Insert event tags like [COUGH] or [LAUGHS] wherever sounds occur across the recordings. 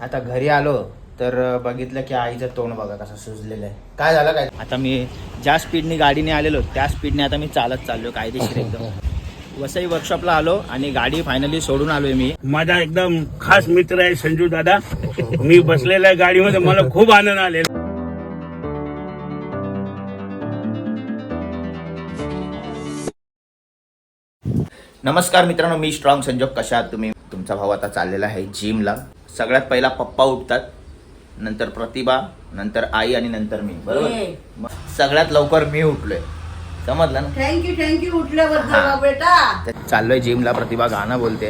आता घरी आलो तर बघितलं की आईचं तोंड बघा कसं सुजलेलं आहे. काय झालं काय? आता मी ज्या स्पीडने गाडीने आलेलो त्या स्पीडने आता मी चालत चाललो कायदेशीर एकदम. वसई वर्कशॉपला आलो आणि गाडी फायनली सोडून आलोय मी. माझा एकदम खास मित्र आहे संजू दादा. मी बसलेला आहे गाडीमध्ये मला खूप आनंद आलेला. नमस्कार मित्रांनो मी स्ट्रॉंग संजोग. कशा आहात तुम्ही? तुमचा भाऊ आता चाललेला आहे जिमला सगळ्यात पहिला पप्पा उठतात नंतर प्रतिभा नंतर आई आणि नंतर मी. बरोबर? मग सगळ्यात लवकर मी उठलोय. समजलं ना? थँक्यू थँक्यू हा. बेटा. तर चाललोय जिमला प्रतिभा गाणं बोलते.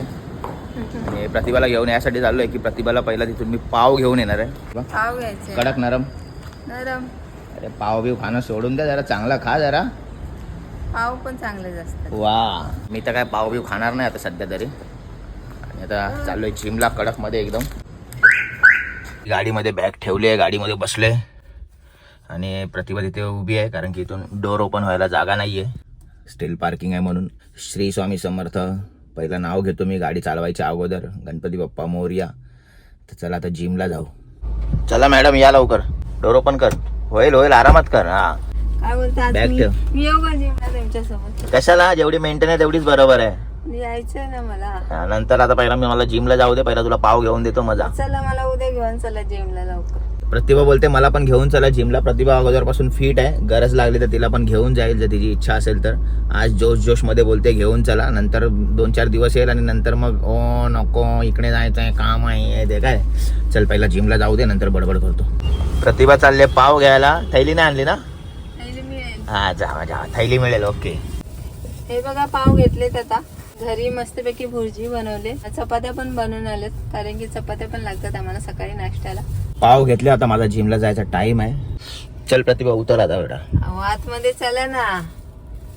आणि प्रतिभाला घेऊन यासाठी चाललोय की प्रतिभाला पहिला तिथून मी पाव घेऊन येणार आहे. पाव घ्यायचे. कडक नरम. नरम. अरे पाव बिव खाणं सोडून द्या जरा चांगला खा जरा. पाव पण चांगलेच असतात वा. मी तर काय पाव बिव खाणार नाही आता सध्या तरी. आता चाललोय जिमला कडकमध्ये एकदम. गाडीमध्ये बॅग ठेवली आहे गाडीमध्ये बसले आणि प्रतिभा तिथे उभी आहे कारण की इथून डोर ओपन व्हायला जागा नाहीये. स्टील पार्किंग आहे म्हणून. श्री स्वामी समर्थ पहिलं नाव घेतो मी गाडी चालवायच्या अगोदर. गणपती बाप्पा मोर्या. तर चला आता जिमला जाऊ. चला मॅडम या लवकर. डोर ओपन कर. होईल होईल आरामात कर हा. मी? ठेव. कशाला? जेवढी मेंटेन आहे तेवढीच बरोबर आहे. यायचं ना मला. हा, नंतर आता पहिला मी मला जिमला जाऊ दे पहिला तुला पाव घेऊन देतो मजा. चला मला उद्या घेऊन चला जिमला लवकर. प्रतिभा बोलते मला पण घेऊन चला जिमला प्रतिभा अगोदरपासून फिट आहे. गरज लागली तर तिला पण घेऊन जाईल जर तिची इच्छा असेल तर. आज जोश जोशमध्ये बोलते घेऊन चला. नंतर दोन चार दिवस येईल आणि नंतर मग ओ नको इकडे जायचं आहे काम आहे ते काय? चल पहिला जिमला जाऊ दे नंतर बडबड करतो. प्रतिभा चालले पाव घ्यायला. थैली नाही आणली ना? थैली मिळेल. हा जा जा थैली मिळेल ओके. हे बघा पाव घेतलेत आता. घरी मस्तपैकी भुर्जी बनवले. चपात्या पण बनवून आलेत कारण की चपात्या पण लागतात आम्हाला सकाळी नाश्त्याला. पाव घेतले आता माझा जिमला जायचा टाइम आहे. चल प्रतिभा उतर आता बेटा अहो, आतमध्ये चला ना.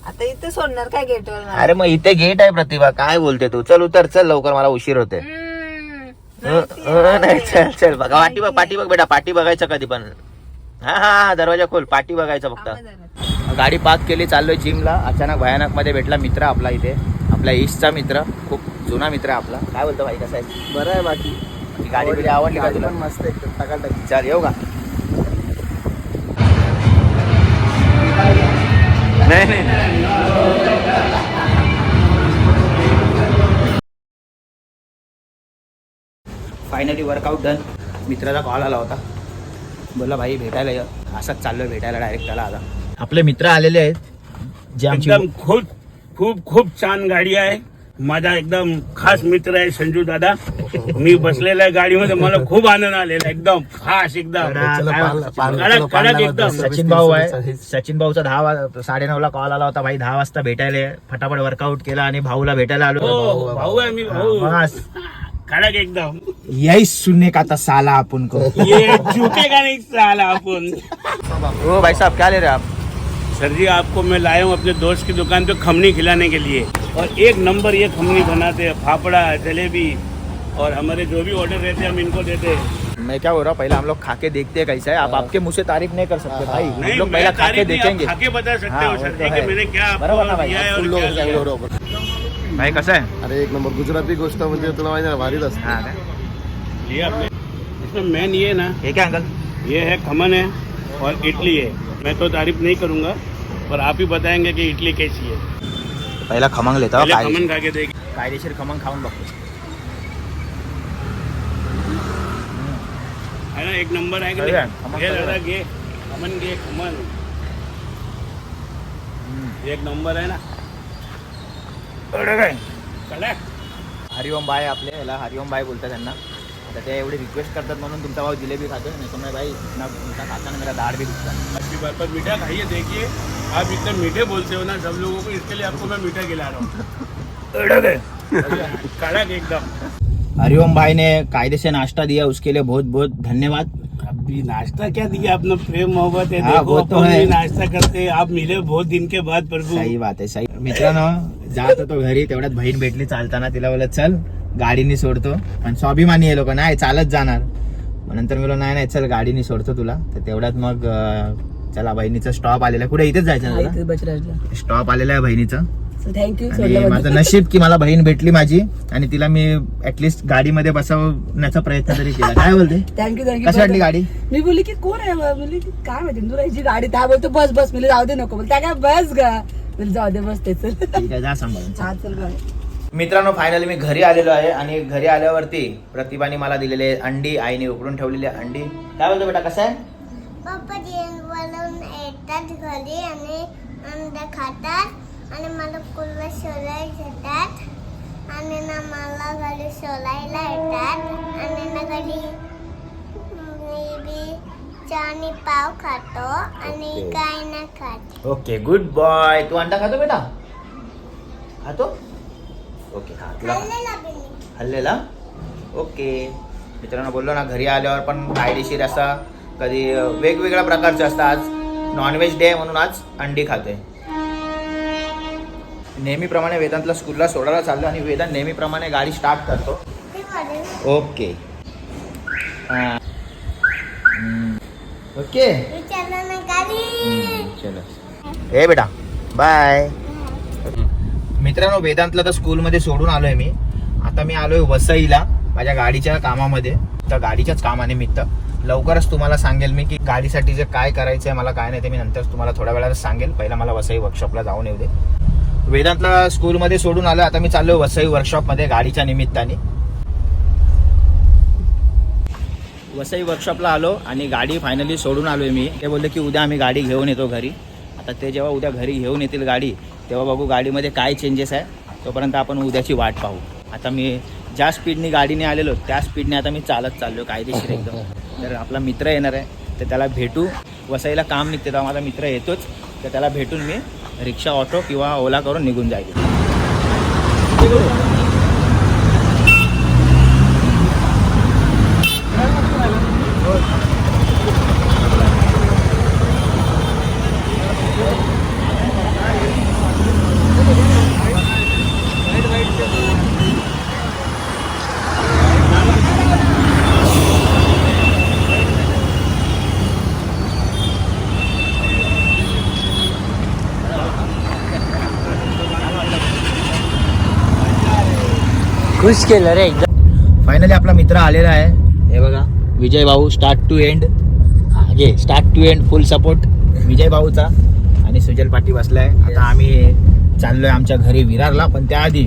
आता इथे सोडणार काय गेटवर मला? अरे मग इथे गेट आहे प्रतिभा काय बोलते तू? चल उतर चल लवकर मला उशीर होते हम्म. अ, अ, नाही चल चल बघा पाठी बघ पाठी बघ बेटा पाठी बघायचं कधी पण. हा हा हा, दरवाजा खोल पाठी बघायचं फक्त. थांबा जरा. गाडी पार्क केली चाललोय जिमला अचानक भयानकमध्ये भेटला मित्र आपला इथे. आपला ईस्टचा मित्र खूप जुना मित्र आहे आपला. काय बोलतो भाई कसा आहे? बरं आहे बाकी. गाडी बिडी आवडली. का तुला? पण मस्त एकदम टकाटक. चल येऊ का? नाही नाही. फायनली वर्कआउट डन मित्राचा कॉल आला होता. बोला भाई भेटायला ये. असंच चाललोय भेटायला डायरेक्ट त्याला आता. आपले मित्र आलेले आहेत जे आमची एकदम खूप खूप खूप छान गाडी आहे. माझा एकदम खास मित्र आहे संजू दादा. मी बसलेला आहे गाडीमध्ये. मला खूप आनंद आलेला. एकदम खास एकदम. कडक एकदम. सचिन भाऊ आहे. सचिन भाऊचा दहा वा- साडेनऊ ला कॉल आला होता भाई. दहा वाजता भेटायला. फटाफट वर्कआउट केला आणि भाऊला भेटायला आलो. हो भाऊ आहे मी. भाऊ बस. कडक एकदम. यही सुनने का था साला अपन को? ये झुकेगा नहीं साला अपन ओ भाई साहब क्या ले रहे हैं आप? सर जी आपको मैं लाया हूँ अपने दोस्त की दुकान पे खमनी खिलाने के लिए। और एक नंबर ये खमनी बनाते हैं फाफड़ा जलेबी और हमारे जो भी ऑर्डर रहते हैं हम इनको देते हैं। मैं क्या हो रहा हूँ पहले हम लोग खा के देखते हैं कैसा है। आप आपके मुँह से तारीफ़ नहीं कर सकते भाई। हम लोग पहले खा के देखेंगे। खा के बता सकते हाँ, हो सर तो कि मैंने क्या बरोबर ना भाई? है है। भाई कसं आहे अरे एक नंबर गुजराती गोष्ट म्हणजे तुला माहिती ना भारीच असते हा ये आपने इसमें मेन ये ना हे क्या अंकल? ये है खमन है और इडली है। मैं तो तारीफ़ नहीं करूँगा। पर आप ही बताएँगे कि इडली कैसी है। पहिला खमंग लेता कायदेशीर खमन खा के देखिए कायदेशीर खमंग खाऊन बघतो है ना एक नंबर है कि है, खमन दादा ये खमन एक नंबर है ना। कड़क हरिओम बाय आपले याला हरिओम बाय बोलतात त्यांना. आता ते एवढी रिक्वेस्ट करतात म्हणून तुमचा भाऊ जिलेबी खातो नाही तर मैं भाई इतना खाता ना मेरा दाढ़ भी दुखता है पर मीठा खाइए देखिए। आप इतने मीठे बोलते हो ना सब लोगों को इसके लिए आपको मैं मीठा खिला रहा हूँ। कड़क एकदम। हरिओम भाई ने कायदे से नाश्ता दिया उसके लिए बहुत बहुत धन्यवाद। अभी नाश्ता क्या दिया अपना प्रेम मोहब्बत है हाँ, देखो वो तो अपन है। भी नाश्ता करते हैं। आप मिले बहुत दिन के बाद प्रभु। सही बात आहे सही। मित्रांनो जात होतो घरी तेवढ्यात बहीण भेटली चालताना तिला बोलत चल गाडीने सोडतो. पण स्वाभिमानी आहे लोक नाही चालत जाणार. नंतर मी नाही नाही चल गाडीने सोडतो तुला. तर तेवढ्यात मग चला बहिणीचं स्टॉप आलेला कुठे? इथेच जायचं? स्टॉप आलेला आहे बहिणीचं. सो थँक्यू माझं नशीब की मला बहीण भेटली माझी आणि तिला मी ऍटलिस्ट गाडीमध्ये बसवण्याचा प्रयत्न तरी केला. काय बोलते? [LAUGHS] थँक्यू थँक्यू कशी वाटली गाडी? मी बोलली की कोण आहे? बोलली की काय माहिती तुला याची गाडी. त्या बोलतो बस बस. मी जाऊ दे नको. बोल त्या काय बस गा. जाऊ दे बस ते चल. [LAUGHS] मित्रांनो फायनली मी घरी आलेलो आहे आणि घरी आल्यावरती प्रतिभाने मला दिलेले अंडी आईने उकडून ठेवलेली अंडी. काय बोलतो बेटा कसं आहे? येतात घरी आणि अंडे खातात आणि मला कुल्ला शोधायला येतात आणि ना मला घरी शोधायला येतात आणि ना घरी चानी पाव खातो आणि ओके. काय नाही खात. ओके गुड बॉय तू अंडा खातो बेटा? खातो? ओके खा तुला खाल्लेला बी मी. हल्लेला ओके मित्रांनो बोललो ना घरी आल्यावर पण कायदेशीर असा कधी अं, वेगवेगळ्या प्रकारचे असतात. आज नॉनव्हेज डे आहे म्हणून आज अंडी खाते नेहमीप्रमाणे वेदांतला स्कूलला सोडायला चाललो आणि वेदांत नेहमीप्रमाणे गाडी स्टार्ट करतो. ओके हां. ओके विचारलं चलो. बेटा. बाय मित्रांनो वेदांतला तर स्कूलमध्ये सोडून आलोय मी. आता मी आलोय वसईला. माझ्या गाडीच्या कामामध्ये तर गाडीच्याच कामानिमित्त लवकरच तुम्हाला सांगेल मी की गाडीसाठी जे काय करायचं आहे मला काय नाही ते मी नंतर तुम्हाला थोड्या वेळात सांगेल. पहिला मला वसई वर्कशॉपला जाऊन येऊ दे. वेदांतला स्कूलमध्ये सोडून आलं आता मी चाललो वसई वर्कशॉपमध्ये गाडीच्या निमित्ताने. वसई वर्कशॉपला आलो आणि गाडी फायनली सोडून आलो आहे मी. ते बोलले की उद्या आम्ही गाडी घेऊन येतो घरी. आता ते जेव्हा उद्या घरी घेऊन येतील गाडी तेव्हा बघू गाडीमध्ये काय चेंजेस आहे. तोपर्यंत आपण उद्याची वाट पाहू. आता मी ज्या स्पीडने गाडीने आलेलो त्या स्पीडने आता मी चालत चाललो कायदेशीर एकदम. तर आपला मित्र येणार आहे तर त्याला भेटू. वसईला काम निघते तर माझा मित्र येतोच. तर त्याला भेटून मी रिक्षा ऑटो किंवा ओला करून निघून जाईल. खुश केलं रे एकदम. फायनली आपला मित्र आलेला आहे. हे बघा विजय भाऊ स्टार्ट टू एंड घे start to end full support Vijay भाऊचा आणि सुजल पाटी बसलाय. आता आम्ही चाललोय आमच्या घरी विरारला पण त्याआधी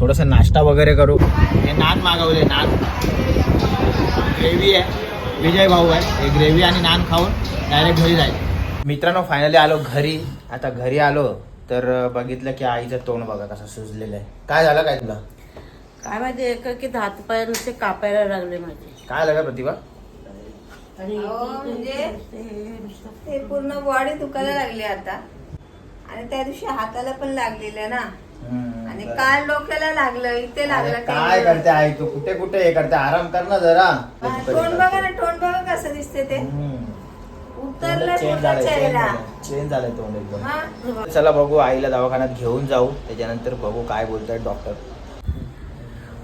थोडासा नाश्ता वगैरे करू. हे नान मागवले नान. ग्रेव्ही आहे. विजय भाऊ आहे. हे ग्रेव्ही आणि नान खाऊन डायरेक्ट घरी जाईल. मित्रांनो फायनली आलो घरी. आता घरी आलो तर बघितलं की आईचं तोंड बघा कसं सुजलेलं आहे. काय झालं काय तुला? काय माहिती एक की हात पाय नुसते कापायला लागले माझे. काय झालं प्रतिभा? आणि अहो, म्हणजे ते पूर्ण बॉडी दुखायला लागली आता. आणि त्या दिवशी हाताला पण लागलेलं ना. आणि काल डोक्याला लागलं इथे अरे लागलं काय करते आई तू? कुठे कुठे? हे करते. आराम कर ना जरा. तोंड बघा ना तोंड बघा कसं दिसते ते. उतरलं चेंज पूर्ण झालंय चेहरा. चेंज झालंय तोंड एकदम. हा. चला बघू आईला दवाखान्यात घेऊन जाऊ. त्याच्यानंतर बघू काय बोलतायत डॉक्टर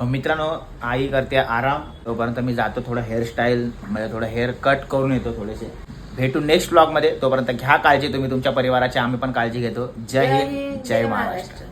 मित्रांनो आई करते आराम. तोपर्यंत मी जातो थोडं हेअरस्टाईल म्हणजे थोडं हेअर कट करून येतो थोडेसे. भेटू नेक्स्ट ब्लॉगमध्ये. तोपर्यंत घ्या काळजी. तुम्ही तुमच्या परिवाराची आम्ही पण काळजी घेतो. जय हिंद. जय महाराष्ट्र.